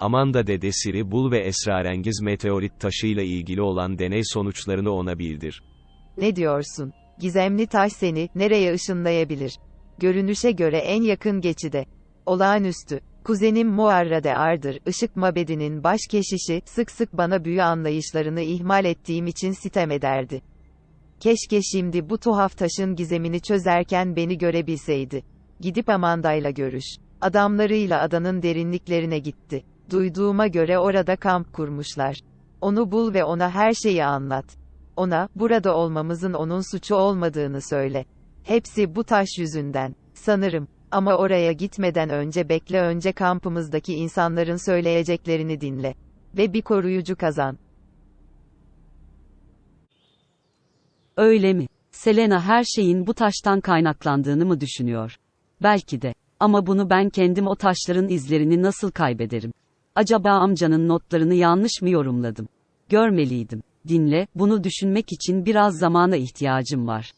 Amanda de Desir'i bul ve esrarengiz meteorit taşıyla ilgili olan deney sonuçlarını ona bildir. Ne diyorsun? Gizemli taş seni nereye ışınlayabilir? Görünüşe göre en yakın geçide. Olağanüstü. Kuzenim Muarra de Ardır, ışık mabedinin baş keşişi, sık sık bana büyü anlayışlarını ihmal ettiğim için sitem ederdi. Keşke şimdi bu tuhaf taşın gizemini çözerken beni görebilseydi. Gidip Amanda'yla görüş. Adamlarıyla adanın derinliklerine gitti. Duyduğuma göre orada kamp kurmuşlar. Onu bul ve ona her şeyi anlat. Ona, burada olmamızın onun suçu olmadığını söyle. Hepsi bu taş yüzünden. Sanırım. Ama oraya gitmeden önce bekle önce kampımızdaki insanların söyleyeceklerini dinle. Ve bir koruyucu kazan. Öyle mi? Selena her şeyin bu taştan kaynaklandığını mı düşünüyor? Belki de. Ama bunu ben kendim o taşların izlerini nasıl kaybederim? Acaba amcanın notlarını yanlış mı yorumladım? Görmeliydim. Dinle, bunu düşünmek için biraz zamana ihtiyacım var.